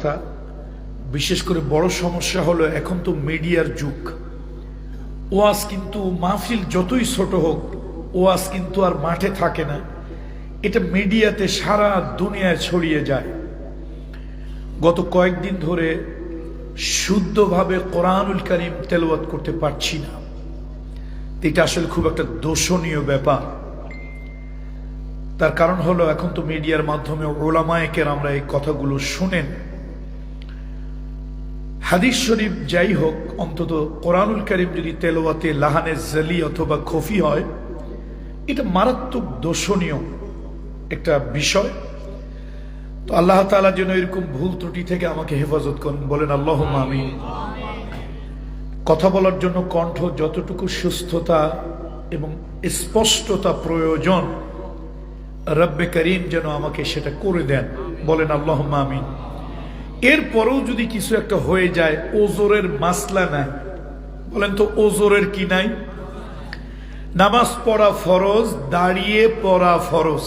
অবস্থা। বিশেষ করে বড় সমস্যা হলো এখন তো মিডিয়ার যুগ। ওয়াজ কিন্তু মাহফিল যতই ছোট হোক, ওয়াজ কিন্তু আর মাঠে থাকে না। এটা মিডিয়াতে সারা দুনিয়ায় ছড়িয়ে যায়। গত কয়েকদিন ধরে শুদ্ধভাবে কোরআনুল করিম তেলওয়াত করতে পারছি না। এটা আসলে খুব একটা দোষণীয় ব্যাপার। তার কারণ হলো এখন তো মিডিয়ার মাধ্যমে ওলামায়কের আমরা এই কথাগুলো শুনেন। হাদিস শরীফ যাই হোক, অন্তত কোরআনুল করিম যদি তেলোয়াতে লাহানে জালি অথবা খফি হয়, এটা মারাত্মক দোষণীয় একটা বিষয়। তো আল্লাহ তালা যেন এরকম ভুল ত্রুটি থেকে আমাকে হেফাজত করেন, বলেন আল্লাহ আমি কথা বলার জন্য কণ্ঠ যতটুকু সুস্থতা এবং স্পষ্টতা প্রয়োজন, রব্বে করিম যেন আমাকে সেটা করে দেন, বলেন আল্লাহ আমিন। এরপরেও যদি কিছু একটা হয়ে যায়, ওজোরের মাসলা নাই। বলেন তো, ওজোরের কি নাই? নামাজ পড়া ফরজ, দাঁড়িয়ে পড়া ফরজ।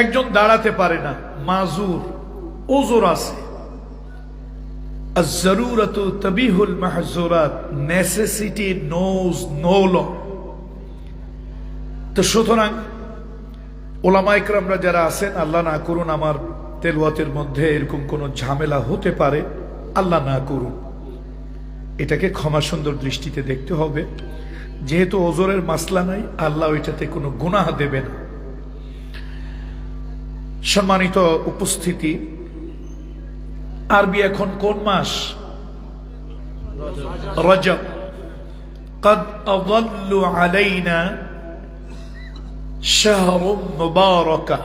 একজন দাঁড়াতে পারে না, মাজুর, ওজোর আছে। জরুরত তবিহুল নোজ নো ল তো সুতরাং যারা আছেন, আল্লাহ না করুন আমার তেলওয়াতের মধ্যে এরকম কোনো ঝামেলা হতে পারে আল্লাহ না করুন এটাকে ক্ষমা সুন্দর দৃষ্টিতে দেখতে হবে যেহেতু ওজোরের মাসলা নাই আল্লাহ ওইটাতে কোনো গুনাহ দেবে না সম্মানিত উপস্থিতি আরবি এখন কোন মাস রজব قد أضل علينا شهر مباركة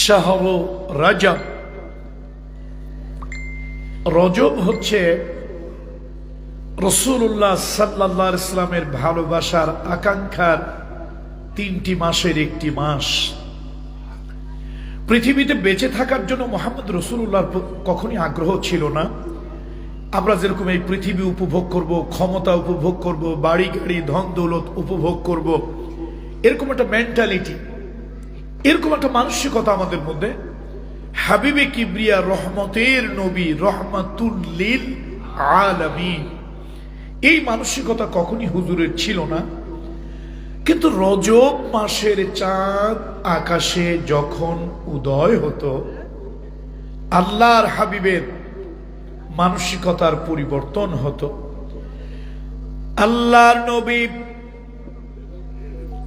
শাহর রাজব। রজব হচ্ছে রসুল্লাহ সাল্লা ইসলামের ভালোবাসার আকাঙ্ক্ষার তিনটি মাসের একটি মাস। পৃথিবীতে বেঁচে থাকার জন্য মোহাম্মদ রসুল্লাহর কখনই আগ্রহ ছিল না। আমরা যেরকম এই পৃথিবী উপভোগ করব, ক্ষমতা উপভোগ করব, বাড়ি গাড়ি ধন দৌলত উপভোগ করব, এরকম একটা মেন্টালিটি এরকম একটা মানসিকতা আমাদের মধ্যে। হাবিবে কিবরিয়া রহমতের নবী রহমাতুল্লিল আলামিন। এই মানসিকতা কখনই হুজুরের ছিল না। কিন্তু রজব মাসের চাঁদ আকাশে যখন উদয় হতো, আল্লাহর হাবিবের মানসিকতার পরিবর্তন হতো। আল্লাহর নবী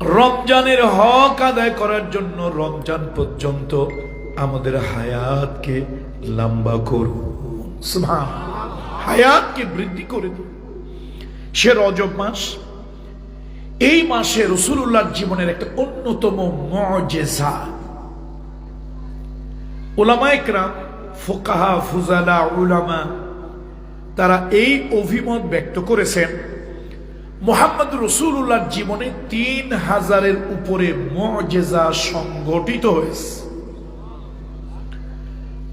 রমজানের হক আদায় করার জন্য রমজান পর্যন্ত আমাদের হায়াতকে লম্বা করুন। হায়াতকে বৃদ্ধি করে দিন। সে রজব মাস, এই মাসে রসুল্লাহর জীবনের একটা অন্যতম মজেজা। ওলামাইকরাম ফোকাহা ফুজালা উলামা, তারা এই অভিমত ব্যক্ত করেছেন মোহাম্মদ রসুল্লাহর জীবনে তিন হাজারের উপরে মজেজা সংগঠিত হয়েছে।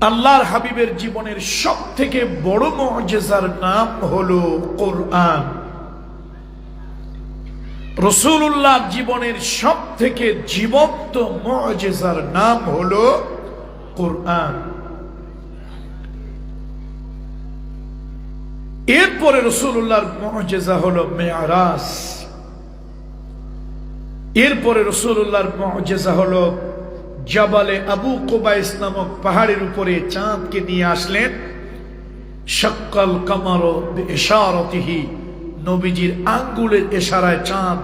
আল্লাহর হাবিবের জীবনের সব থেকে বড় মজেজার নাম হলো কোরআন। রসুল্লাহ জীবনের সব থেকে জীবন্ত মজেজার নাম হল কোরআন। এরপরে রসুল্লাহর হল মেয়ারাস। এরপরে রসুল্লাহর মজেজা হল জাবালে আবু কোবাইস নামক পাহাড়ের উপরে চাঁদকে নিয়ে আসলেন। শক্কল কামার এশারতিহি নবীজির আঙ্গুলের এশারায় চাঁদ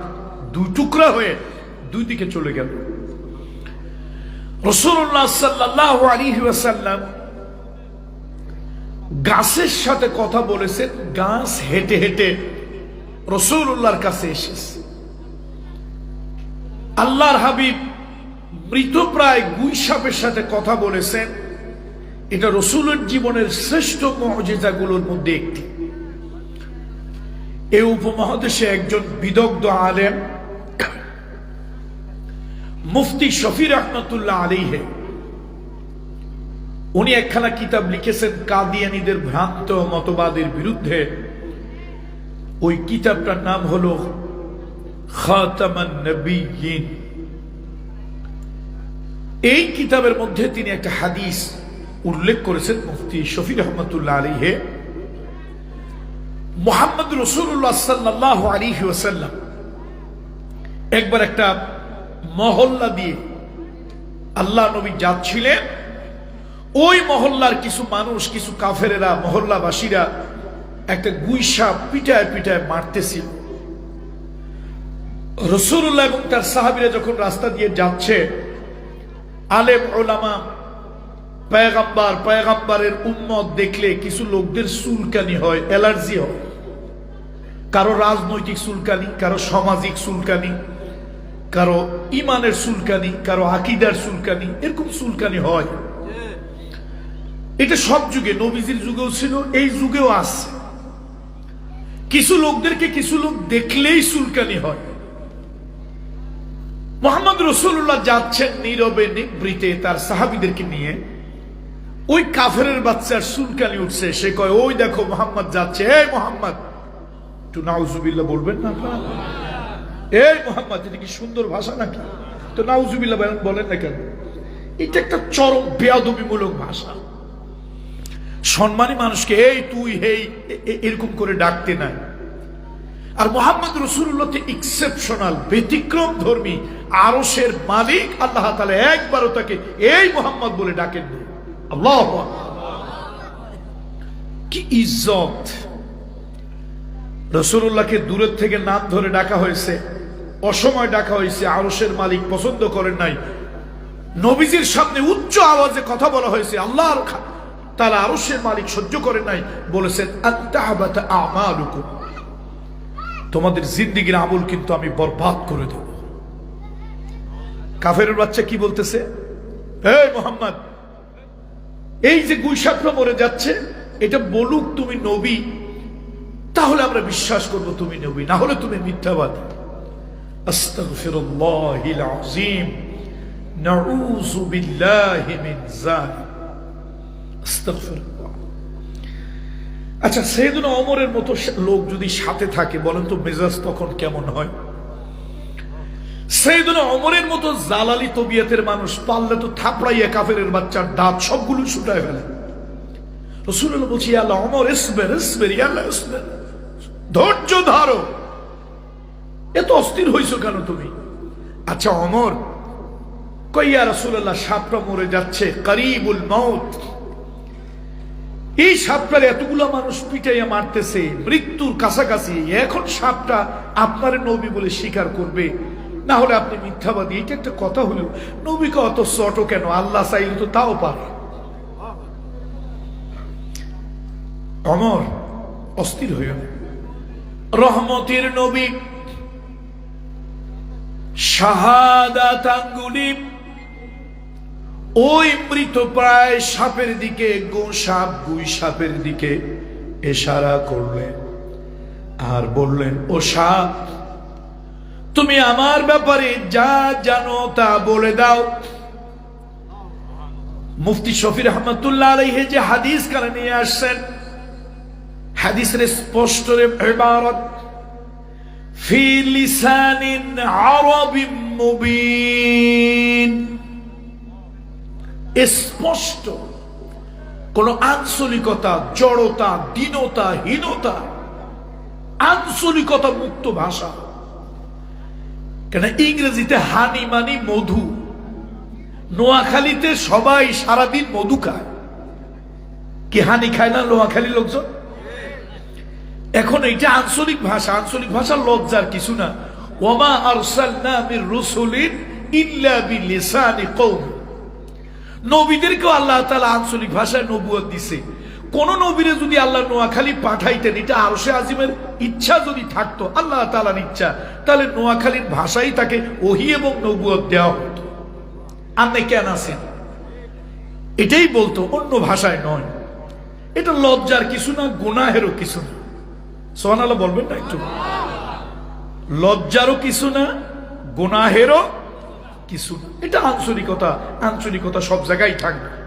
দুই টুকরা হয়ে দুই দিকে চলে গেল। রসুল্লাহ সাল্লাহ আলী ওয়াসাল্লাম গাছের সাথে কথা বলেছেন গাছ হেঁটে হেঁটে রসুল্লাহর কাছে এসেছে। আল্লাহর হাবিব মৃতপ্রায় গুই সাপের সাথে কথা বলেছেন এটা রসুলের জীবনের শ্রেষ্ঠ মজেজাগুলোর মধ্যে একটি। এই উপমহাদেশে একজন বিদগ্ধ আলেম, মুফতি শফির রহমতুল্লাহ আলীহে উনি একখানা কিতাব লিখেছেন কাদিয়ানিদের ভ্রান্ত মতবাদের বিরুদ্ধে। ওই কিতাবটার নাম হলো এই কিতাবের মধ্যে তিনি একটা হাদিস উল্লেখ করেছেন মুফতি শফির রহমতুল্লাহ আলীহে মোহাম্মদ রসুল্লাহ সাল্লাহ আলী ওসাল্লাম একবার একটা মহল্লা দিয়ে আল্লাহ নবী যাচ্ছিলেন ওই মহল্লার কিছু মানুষ, কিছু কাফেরেরা, মহল্লাবাসীরা একটা গুইসা পিটায় পিটায় মারতেছিল। রসুল্লাহ এবং তার সাহাবিরা যখন রাস্তা দিয়ে যাচ্ছে, আলেম ওলামা পায়গাম্বার, পায়গাম্বারের উম্মত দেখলে কিছু লোকদের চুলকানি হয়, অ্যালার্জি হয়। কারও রাজনৈতিক চুলকানি, কারও সামাজিক চুলকানি, কারও ইমানের চুলকানি, কারও আকিদার চুলকানি, এরকম চুলকানি হয়। এটা সব যুগে, নবীজির যুগেও ছিল, এই যুগেও আসছে কিছু লোকদেরকে কিছু লোক দেখলেই চুলকানি হয়। মোহাম্মদ রসুল্লাহ যাচ্ছেন নীরবে নিবৃতে তার সাহাবিদেরকে নিয়ে। ওই কাফেরের বাচ্চার চুলকানি উঠছে। সে কয়, ওই দেখো, মোহাম্মদ যাচ্ছে। এই মোহাম্মদ! একটু নাউজুবিল্লাহ বলবেন না এই মোহাম্মদ, এটা কি সুন্দর ভাষা নাকি? তো নাউজুবিল্লাহ বলেন না কেন? এটা একটা চরম বেয়াদবিমূলক ভাষা। সম্মানী মানুষকে, এই তুই, হেই এরকম করে ডাকতে নাই। আর মোহাম্মদ রসুল্লাহ এক্সেপশনাল ব্যতিক্রম ধর্মী আরসের মালিক, আল্লাহ তালা একবারও তাকে এই মোহাম্মদ বলে ডাকেন আল্লাহ কি ইজ্জত। রসুল্লাহকে দূরের থেকে নাম ধরে ডাকা হয়েছে, অসময় ডাকা হয়েছে আরসের মালিক পছন্দ করেন নাই। নবীজির সামনে উচ্চ আওয়াজে কথা বলা হয়েছে, আল্লাহর তারা সে মালিক সহ্য করে নাই, বলেছেন তোমাদের জিন্দিগির আমল কিন্তু আমি বরবাদ করে দেব। কাফের বাচ্চা কি বলতেছে? এই মোহাম্মদ, এই যে গুইসাপরা মরে যাচ্ছে, এটা বলুক তুমি নবী, তাহলে আমরা বিশ্বাস করব তুমি নবী, না হলে তুমি মিথ্যাবাদী। আস্তাগফিরুল্লাহ আচ্ছা সেদিন অমরের মতো লোক যদি সাথে থাকে, বলেন তো মেজাজ তখন কেমন হয়? সেইদিন অমরের মতো জালালি তবিয়তের মানুষ পারলে তো থাপড়াইয়া কাফের বাচ্চার দাঁত সবগুলো ছুটায় ফেলে। আচ্ছা অমর কইয়া রসুল্লাহ সাপটা মরে যাচ্ছে, করিবুল মৌত এই সাপটার এতগুলো মানুষ পিটাইয়া মারতেছে, মৃত্যুর কাছাকাছি। এখন সাপটা আপনার নবী বলে স্বীকার করবে। না হলে আপনি মিথ্যাবাদী এটা একটা কথা হলো। নবীকে অত চটো কেন? আল্লাহ চাইলে তো তাও পারে। অমর, অস্থির হইল রহমতের নবী শাহাদাত আঙ্গুলি ওই মৃত প্রায় সাপের দিকে, গো সাপ, গুই সাপের দিকে এশারা করলেন আর বললেন, ও সাপ, তুমি আমার ব্যাপারে যা জানো তা বলে দাও। মুফতি শফির আহমদুল্লাহ আলহে যে হাদিস কানে নিয়ে আসছেন, হাদিসের স্পষ্ট ইবারত, ফি লিসানিন আরবিম মুবিন। স্পষ্ট। কোন আঞ্চলিকতা, জড়তা, দীনতা, হীনতা, আঞ্চলিকতা মুক্ত ভাষা। কেন ইংরেজিতে হানি মানি মধু, নোয়াখালীতে সবাই সারাদিন মধু খায়। কি হানি খায় না নোয়াখালী লোকজন? এখন এটা আঞ্চলিক ভাষা আঞ্চলিক ভাষা লজ্জার কিছু না। ওমা আরসালনা মির রসুলিন ইল্লা বিলিসানি কওমি। নবীদেরকেও আল্লাহ তালা আঞ্চলিক ভাষায় নবুয়ত দিছে। কোন নবীরে যদি আল্লাহ নোয়াখালী পাঠাইতেন, এটা আরশে আজিমের ইচ্ছা যদি থাকতো, আল্লাহ তালার ইচ্ছা, তাহলে নোয়াখালীর ভাষাই তাকে ওহি এবং নবুয়ত দেওয়া হতো। আপনি কেন আছেন? এটাই বলতো, অন্য ভাষায় নয়। এটা লজ্জার কিছু না, গুনাহেরও কিছু না। সোহান আল্লাহ বলবেন না একটু। লজ্জারও কিছু না, গুনাহেরও কিছু না এটা আঞ্চলিকতা আঞ্চলিকতা সব জায়গায় থাকবে।